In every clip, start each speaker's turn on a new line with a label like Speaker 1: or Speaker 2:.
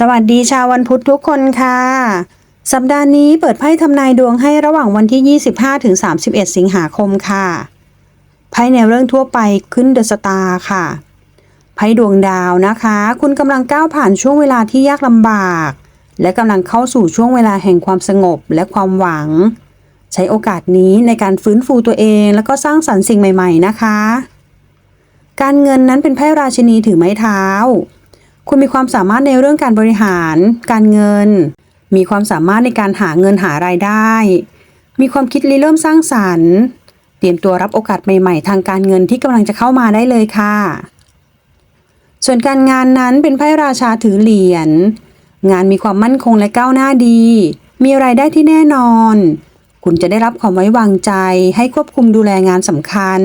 Speaker 1: สวัสดีชาววันพุธทุกคนค่ะ สัปดาห์นี้เปิดไพ่ทำนายดวงให้ระหว่างวันที่ 25 ถึง 31 สิงหาคมค่ะไพ่ในเรื่องทั่วไปขึ้นเดอะสตาร์ค่ะไพ่ดวงดาวนะคะ คุณกำลังก้าวผ่านช่วงเวลาที่ยากลำบาก และกำลังเข้าสู่ช่วงเวลาแห่งความสงบและความหวัง ใช้โอกาสนี้ในการฟื้นฟูตัวเองแล้วก็สร้างสรรค์สิ่งใหม่ ๆ นะคะ การเงินนั้นเป็นไพ่ราชินีถือไม้เท้า คุณมีความสามารถในเรื่องการบริหาร การเงิน มีความสามารถในการหาเงินหารายได้ มีความคิดริเริ่มสร้างสรรค์ เตรียมตัวรับโอกาสใหม่ๆ ทางการเงินที่กำลังจะเข้ามาได้เลยค่ะ ส่วนการงานนั้นเป็นไพ่ราชาถือเหรียญ งานมีความมั่นคงและก้าวหน้าดี มีรายได้ที่แน่นอน คุณจะได้รับความไว้วางใจ ให้ควบคุมดูแลงานสำคัญ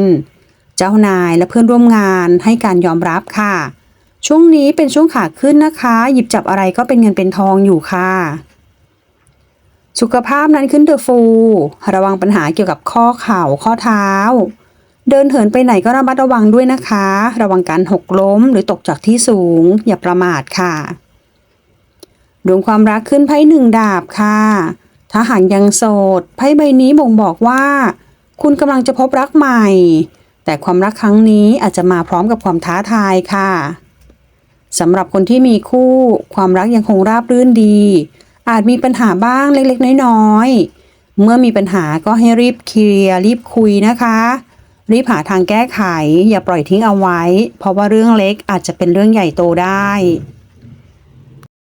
Speaker 1: เจ้านายและเพื่อนร่วมงานให้การยอมรับค่ะ ช่วงนี้เป็นช่วงขาขึ้นนะคะ หยิบจับอะไรก็เป็นเงินเป็นทองอยู่ค่ะ สุขภาพนั้นขึ้นเดอะฟู ระวังปัญหาเกี่ยวกับข้อเข่าข้อเท้า เดินเหินไปไหนก็ระมัดระวังด้วยนะคะ ระวังการหกล้มหรือตกจากที่สูง อย่าประมาทค่ะดวงความรักขึ้นไพ่หนึ่งดาบค่ะ ถ้าหากยังโสดไพ่ใบนี้บ่งบอกว่า คุณกำลังจะพบรักใหม่ แต่ความรักครั้งนี้อาจจะมาพร้อมกับความท้าทายค่ะ สำหรับคนที่มีคู่ความรักยังคงราบรื่นดี อาจมีปัญหาบ้างเล็กๆ น้อยๆ เมื่อมีปัญหาก็ให้รีบเคลียร์รีบคุยนะคะ รีบหาทางแก้ไข อย่าปล่อยทิ้งเอาไว้ เพราะว่าเรื่องเล็กอาจจะเป็นเรื่องใหญ่โตได้